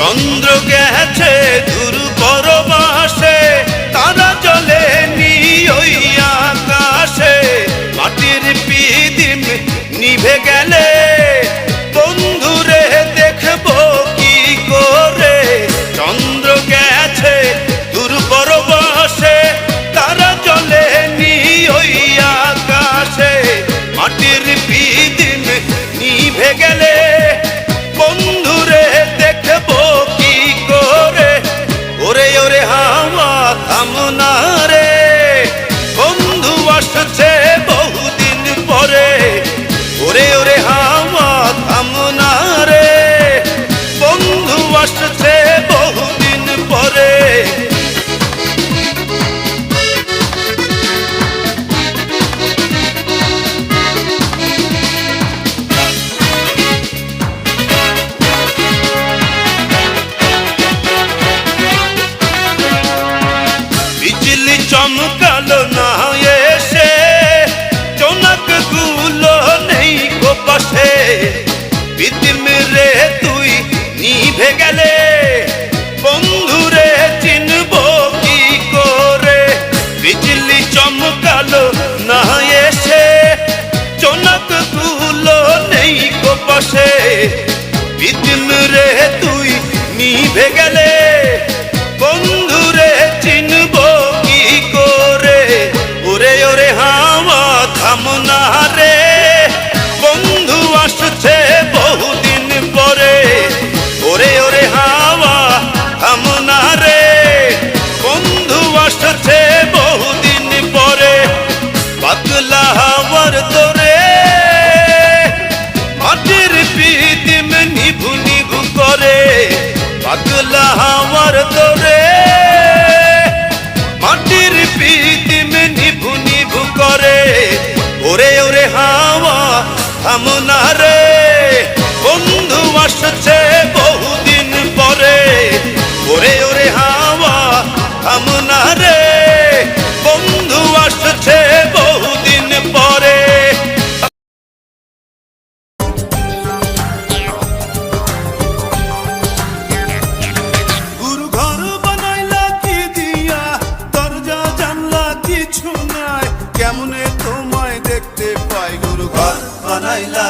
চন্দ্র গেছে দূর করো কামনা পাতলা আমার তোরে মাটির পিদিম নিভু নিভু করে। ওরে ওরে হাওয়া থামনা রে।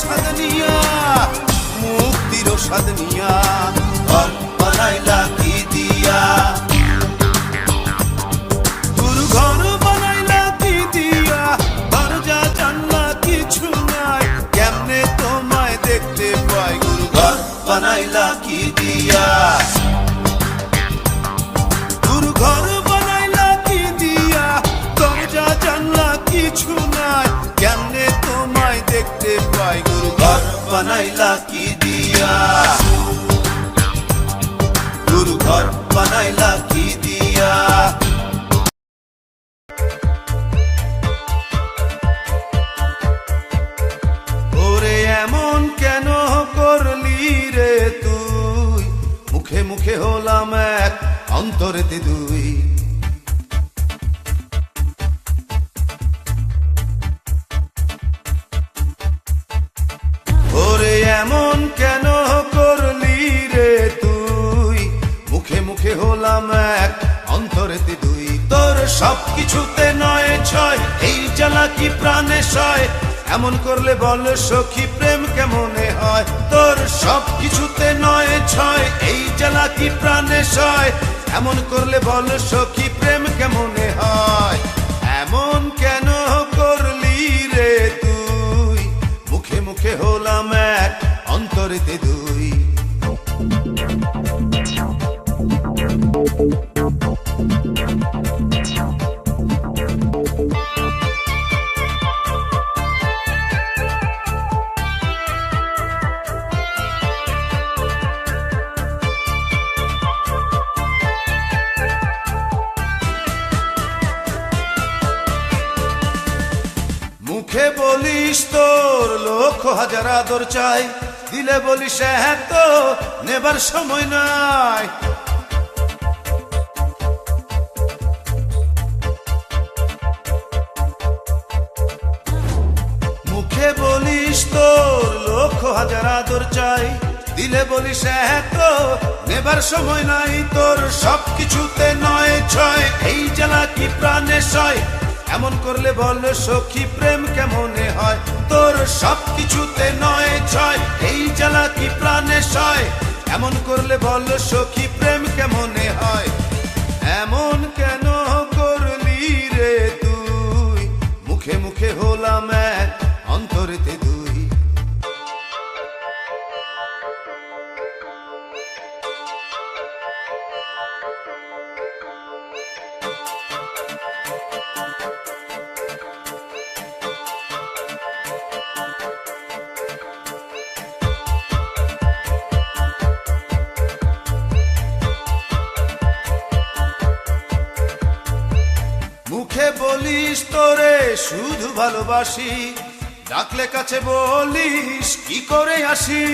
স্বাদ নিয়া মুক্তির স্বাদ নিয়া ঘর বানাইলা কি দিয়া। গুরু ঘর বানাইলা দিয়া, দরজা জানলা কিছু নাই, কেমনে তোমায় দেখতে পাই? গুরু ঘর বানাইলা কি দিয়া। গুরু ঘর বানাইলা কি দিয়া? গুরু ঘর বানাইলা কি দিয়া? ওরে এমন কেন করলি রে তুই? মুখে মুখে হলাম এক অন্তরেতে দুই। এমন কেন করলি রে তুই? মুখে মুখে হলাম এক, অন্তরেতে দুই। তোর সব কিছুতে নয় ছয়, এই জ্বালা কি প্রাণে সয়? এমন করলে বল সখী, প্রেম কেমনে হয়? তোর সব কিছুতে নয় ছয়, এই জ্বালা কি প্রাণে সয়? এমন করলে বল সখী, প্রেম কেমনে হয়? অন্তরেতে দুই। মুখে বলিস তোর লক্ষ হাজার আদর চাই। দিলে বলিস হ্যাঁ তো নেবার সময় নাই। মুখে বলিস তোর লক্ষ হাজার আদর চাই, দিলে বলিস তো নেবার সময় নাই, তোর সব কিছুতে নয় ছয়, এই জ্বালা কি প্রাণে সয়? এমন করলে বল সখী, প্রেম কেমনে হয়? তোর সব কিছুতে নয় ছয়, এই জ্বালা কি প্রাণে সয়? এমন করলে বল সখী, প্রেম কেমনে হয়? এমন কেন করলি রে তুই? মুখে মুখে হলাম এক অন্তরেতে দুই। মুখে বলিস তোরে শুধু ভালোবাসি। ডাকলে কাছে বলিস কি করে আসি